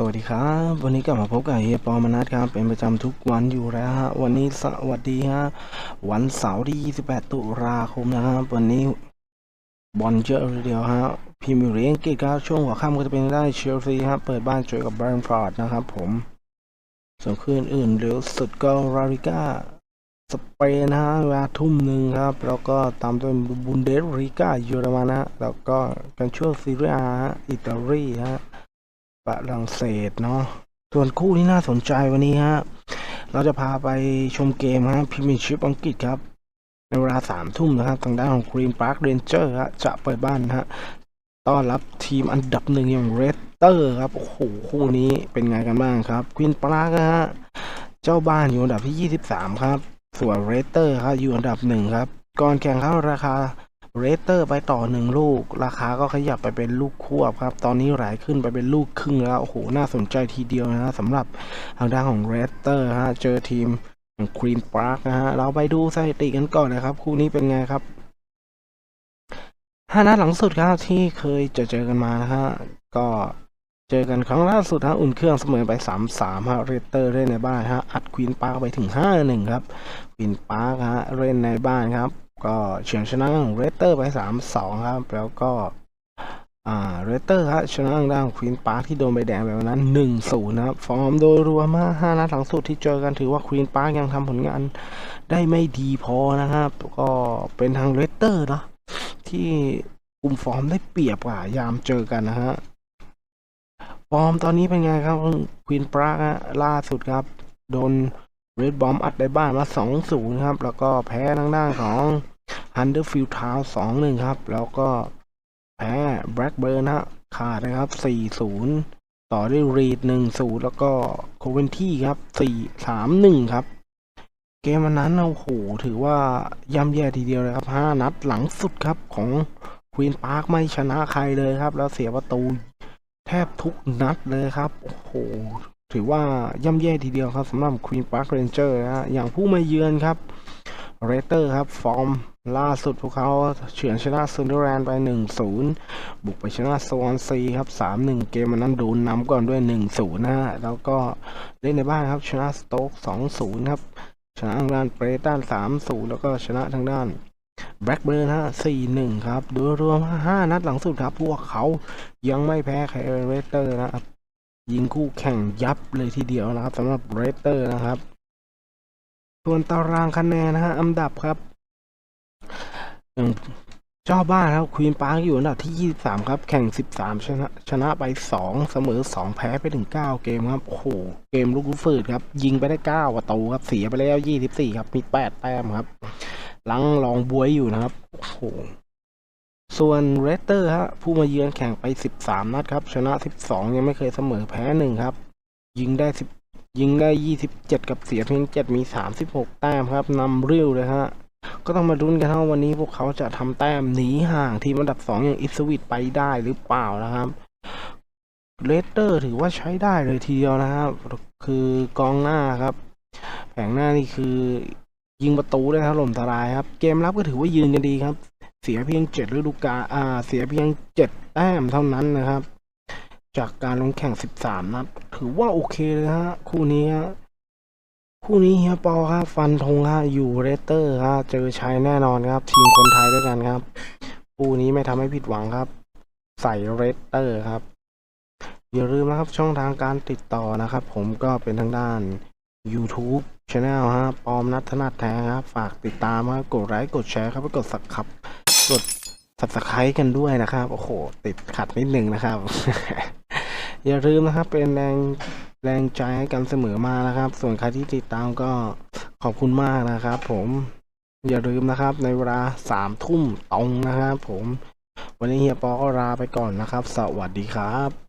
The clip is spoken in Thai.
สวัสดีครับ วันนี้กลับมาพบกับเฮียปอมนัสครับ เป็นประจำทุกวันอยู่แล้วฮะวันนี้สวัสดีฮะวันเสาร์ที่ 28 ตุลาคมนะครับ วันนี้บอลเยอะเลยเดียวฮะพรีเมียร์ลีกอังกฤษครับช่วงหัวค่ำก็จะเป็นได้เชลซีครับเปิดบ้านเจอกับแบรนท์ฟอร์ดนะครับผมส่วนคืนอื่นเร็วสุดก็ราริก้าสเปนนะฮะเวลาทุ่มหนึ่งครับ แล้วก็ตามด้วยบุนเดสลีกาเยอรมันนะแล้วก็กันช่วงซีเรียอิตาลีฮะ ฝรั่งเศสเนาะส่วนคู่ที่น่าสนใจวันนี้ฮะ เราจะพาไปชมเกมฮะพรีเมียร์ชิพอังกฤษครับ ในเวลาสามทุ่มนะครับทางด้านของ Green Park Ranger ฮะจะเปิดบ้านฮะต้อนรับทีมอันดับหนึ่งอย่างเรสเตอร์ครับ โอ้โห คู่นี้เป็นไงกันบ้างครับ Green Park ฮะเจ้าบ้านอยู่อันดับที่ 23 ครับ ส่วนเรสเตอร์ครับอยู่อันดับหนึ่งครับ ก่อนแข่งเข้าราคา เรสเตอร์ไปต่อหนึ่งลูก ราคาก็ขยับไปเป็นลูกควบครับ ตอนนี้ไหลขึ้นไปเป็นลูกครึ่งแล้วโอ้โหน่าสนใจทีเดียวนะฮะสำหรับทางด้านของเรสเตอร์ฮะเจอทีมของครีนปาร์กนะฮะเราไปดูสถิติกันก่อนนะครับ คู่นี้เป็นไงครับห้านัดหลังสุดครับที่เคยจอเจอกันมานะฮะก็เจอกันครั้งล่าสุดฮะอุ่นเครื่องเสมอไปสามสามฮะเรสเตอร์เล่นในบ้านฮะอัดควีนปาร์กไปถึงห้าหนึ่งครับควีนปาร์กฮะเล่นในบ้านครับ ก็เฉือนชนะของเรสเตอร์ไปสามสองครับ แล้วก็เรสเตอร์ครับชนะทางด้านควีนปาร์คที่โดนใบแดงแบบนั้นหนึ่งศูนย์นะครับ ฟอร์มโดยรวมมาห้านัดหลังสุดที่เจอกันถือว่าควีนปาร์คยังทำผลงานได้ไม่ดีพอนะครับ ก็เป็นทางเรสเตอร์เนาะที่กลุ่มฟอร์มได้เปรียบกว่ายามเจอกันนะฮะฟอร์มตอนนี้เป็นไงครับควีนปาร์คล่าสุดครับ โดน เรดบอมอัดได้บ้านมา2-0ครับ แล้วก็แพ้ทางด้านของฮันเดอร์ฟิลด์ทาว2-1ครับ แล้วก็แพ้แบล็กเบิร์นฮะขาดนะครับ 4-0 ต่อด้วยรีด1-0 แล้วก็โคเวนที่ครับ 4-3-1 ครับ เกมวันนั้นโอ้โหถือว่าย่ำแย่ทีเดียวเลยครับ 5 นัดหลังสุดครับของควีนพาร์คไม่ชนะใครเลยครับ แล้วเสียประตูแทบทุกนัดเลยครับ โอ้โห ถือว่าย่ำแย่ทีเดียวครับสำหรับ Queen Park Ranger นะฮะอย่างผู้มาเยือนครับเรเตอร์ครับ ฟอร์มล่าสุดพวกเขาเฉือนชนะซันเดอร์แลนด์ไป 1-0 บุกไปชนะสวอนซีครับ 3-1 เกมมันนั้นโดนนำก่อนด้วย 1-0 นะฮะแล้วก็เล่นในบ้านครับ ชนะสโต๊ก 2-0 ครับ ชนะทางด้านเปรตัน 3-0 แล้วก็ชนะทางด้านแบล็กเบิร์นฮะ4-1 ครับ โดยรวม 5 นัดหลังสุดครับ พวกเขายังไม่แพ้ใครเรเตอร์นะครับ ยิงคู่แข่งยับเลยทีเดียวนะครับสำหรับเรเตอร์นะครับส่วนตารางคะแนนนะฮะอันดับครับอย่างเจ้าบ้านครับควีนปาร์กอยู่อันดับที่ 23 ครับแข่ง 13 ชนะชนะไป 2 เสมอ 2 แพ้ไปถึง 9 เกมครับโอ้โหเกมลูกฝืดครับ ยิงไปได้ 9 ประตูครับเสียไปแล้ว 24 ครับ มี 8 แต้มครับลังรองบวยอยู่นะครับโอ้โห ส่วนเรสเตอร์ฮะผู้มาเยือนแข่งไป 13 นัดครับ ชนะ 12 ยังไม่เคยเสมอแพ้หนึ่งครับ ยิงได้ 10 ยิงได้ 27 กับเสียเพียง 7 มี 36 แต้มครับนำเรียวเลยฮะก็ต้องมาลุ้นกันว่าวันนี้พวกเขาจะทำแต้มหนีห่างทีมอันดับ 2 อย่างอิสวิตไปได้หรือเปล่านะครับเรสเตอร์ถือว่าใช้ได้เลยทีเดียวนะครับคือกองหน้าครับ แผงหน้านี่คือยิงประตูได้ถล่มทลายครับ เกมรับก็ถือว่ายืนกันดีครับ เสียเพียงเจ็ดฤดูกาลอ่า เสียเพียงเจ็ดแต้มเท่านั้นนะครับ จากการลงแข่งสิบสามนัดถือว่าโอเคเลยฮะ คู่นี้ฮะคู่นี้เฮียปอครับฟันธงฮะอยู่เรสเตอร์ฮะเจอชัยแน่นอนครับ ทีมคนไทยด้วยกันครับคู่นี้ไม่ทำให้ผิดหวังครับ ใส่เรสเตอร์ครับอย่าลืมนะครับช่องทางการติดต่อนะครับ ผมก็เป็นทางด้าน YouTube Channel ฮะปอมนัทนัทแท้ครับ ฝากติดตามครับกดไลค์กดแชร์ครับแล้วกดสักครับ กด subscribe กันด้วยนะครับ โอ้โห ติดขัดนิดนึงนะครับ อย่าลืมนะครับ เป็นแรงแรงใจให้กันเสมอมานะครับ ส่วนใครที่ติดตามก็ขอบคุณมากนะครับ ผมอย่าลืมนะครับ ในเวลาสามทุ่มตรงนะครับ ผม วันนี้เฮียปอก็ลาไปก่อนนะครับ สวัสดีครับ